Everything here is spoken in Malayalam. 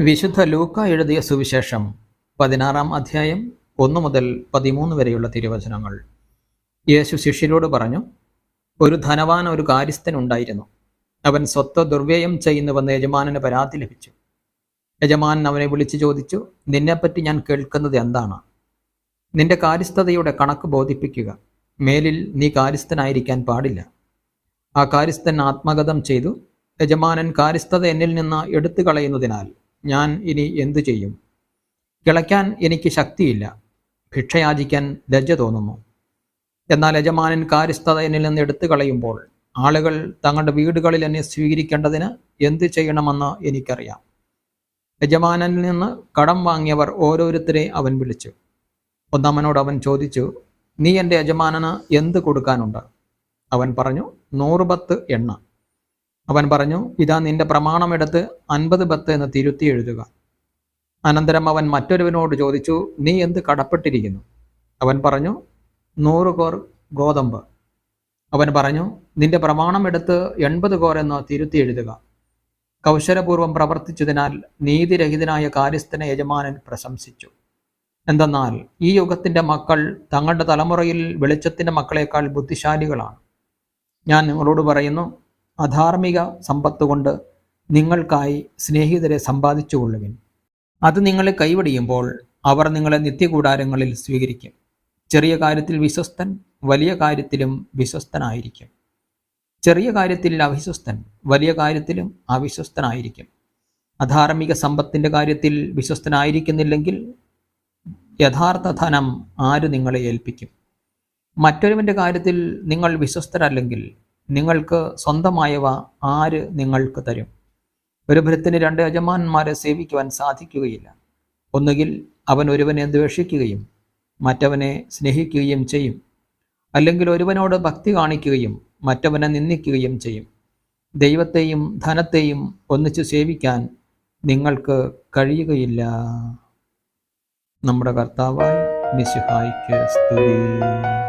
വിശുദ്ധ ലൂക്ക എഴുതിയ സുവിശേഷം പതിനാറാം അധ്യായം ഒന്നു മുതൽ പതിമൂന്ന് വരെയുള്ള തിരുവചനങ്ങൾ. യേശു ശിഷ്യരോട് പറഞ്ഞു ഒരു ധനവാൻ ഒരു കാര്യസ്ഥൻ ഉണ്ടായിരുന്നു. അവൻ സ്വത്ത് ദുർവ്യയം ചെയ്യുന്നുവെന്ന് യജമാനന് പരാതി ലഭിച്ചു. യജമാനൻ അവനെ വിളിച്ചു ചോദിച്ചു നിന്നെപ്പറ്റി ഞാൻ കേൾക്കുന്നത് എന്താണ്? നിന്റെ കാര്യസ്ഥതയുടെ കണക്ക് ബോധിപ്പിക്കുക. മേലിൽ നീ കാര്യസ്ഥനായിരിക്കാൻ പാടില്ല. ആ കാര്യസ്ഥൻ ആത്മഗതം ചെയ്തു. യജമാനൻ കാര്യസ്ഥത എന്നിൽ നിന്ന് എടുത്തു കളയുന്നതിനാൽ ഞാൻ ഇനി എന്തു ചെയ്യും? കിളയ്ക്കാൻ എനിക്ക് ശക്തിയില്ല. ഭിക്ഷയാചിക്കാൻ ലജ്ജ തോന്നുന്നു. എന്നാൽ യജമാനൻ കാര്യസ്ഥത എന്നിൽ നിന്ന് എടുത്തു കളയുമ്പോൾ ആളുകൾ തങ്ങളുടെ വീടുകളിൽ എന്നെ സ്വീകരിക്കേണ്ടതിന് എന്തു ചെയ്യണമെന്ന് എനിക്കറിയാം. യജമാനനിൽ നിന്ന് കടം വാങ്ങിയവർ ഓരോരുത്തരെ അവൻ വിളിച്ചു. ഒന്നാമനോട് അവൻ ചോദിച്ചു നീ എന്റെ യജമാനന് എന്ത് കൊടുക്കാനുണ്ട്? അവൻ പറഞ്ഞു നൂറ് ബത്ത് എണ്ണ. അവൻ പറഞ്ഞു ഇതാ നിന്റെ പ്രമാണമെടുത്ത് അൻപത് ബത്ത് എന്ന് തിരുത്തി എഴുതുക. അനന്തരം അവൻ മറ്റൊരുവനോട് ചോദിച്ചു നീ എന്ത് കടപ്പെട്ടിരിക്കുന്നു? അവൻ പറഞ്ഞു നൂറ് കോർ ഗോതമ്പ്. അവൻ പറഞ്ഞു നിന്റെ പ്രമാണമെടുത്ത് എൺപത് കോർ എന്ന് തിരുത്തി എഴുതുക. കൗശലപൂർവം പ്രവർത്തിച്ചതിനാൽ നീതിരഹിതനായ കാര്യസ്ഥന യജമാനൻ പ്രശംസിച്ചു. എന്തെന്നാൽ ഈ യുഗത്തിന്റെ മക്കൾ തങ്ങളുടെ തലമുറയിൽ വെളിച്ചത്തിന്റെ മക്കളേക്കാൾ ബുദ്ധിശാലികളാണ്. ഞാൻ നിങ്ങളോട് പറയുന്നു അധാർമിക സമ്പത്ത് കൊണ്ട് നിങ്ങൾക്കായി സ്നേഹിതരെ സമ്പാദിച്ചുകൊള്ളുവിൻ അത് നിങ്ങളെ കൈവടിയുമ്പോൾ അവർ നിങ്ങളെ നിത്യകൂടാരങ്ങളിൽ സ്വീകരിക്കും. ചെറിയ കാര്യത്തിൽ വിശ്വസ്തൻ വലിയ കാര്യത്തിലും വിശ്വസ്തനായിരിക്കും. ചെറിയ കാര്യത്തിൽ അവിശ്വസ്തൻ വലിയ കാര്യത്തിലും അവിശ്വസ്തനായിരിക്കും. അധാർമിക സമ്പത്തിന്റെ കാര്യത്തിൽ വിശ്വസ്തനായിരിക്കുന്നില്ലെങ്കിൽ യഥാർത്ഥ ധനം ആര് നിങ്ങളെ ഏൽപ്പിക്കും? മറ്റൊരുവന്റെ കാര്യത്തിൽ നിങ്ങൾ വിശ്വസ്തരല്ലെങ്കിൽ നിങ്ങൾക്ക് സ്വന്തമായവ ആര് നിങ്ങൾക്ക് തരും? ഒരു ഭരത്തിന് രണ്ട് യജമാനന്മാരെ സേവിക്കുവാൻ സാധിക്കുകയില്ല. ഒന്നുകിൽ അവൻ ഒരുവനെ ദ്വേഷിക്കുകയും മറ്റവനെ സ്നേഹിക്കുകയും ചെയ്യും. അല്ലെങ്കിൽ ഒരുവനോട് ഭക്തി കാണിക്കുകയും മറ്റവനെ നിന്ദിക്കുകയും ചെയ്യും. ദൈവത്തെയും ധനത്തെയും ഒന്നിച്ച് സേവിക്കാൻ നിങ്ങൾക്ക് കഴിയുകയില്ല. നമ്മുടെ കർത്താവായ മിശുഹായിക്ക് സ്തുതി.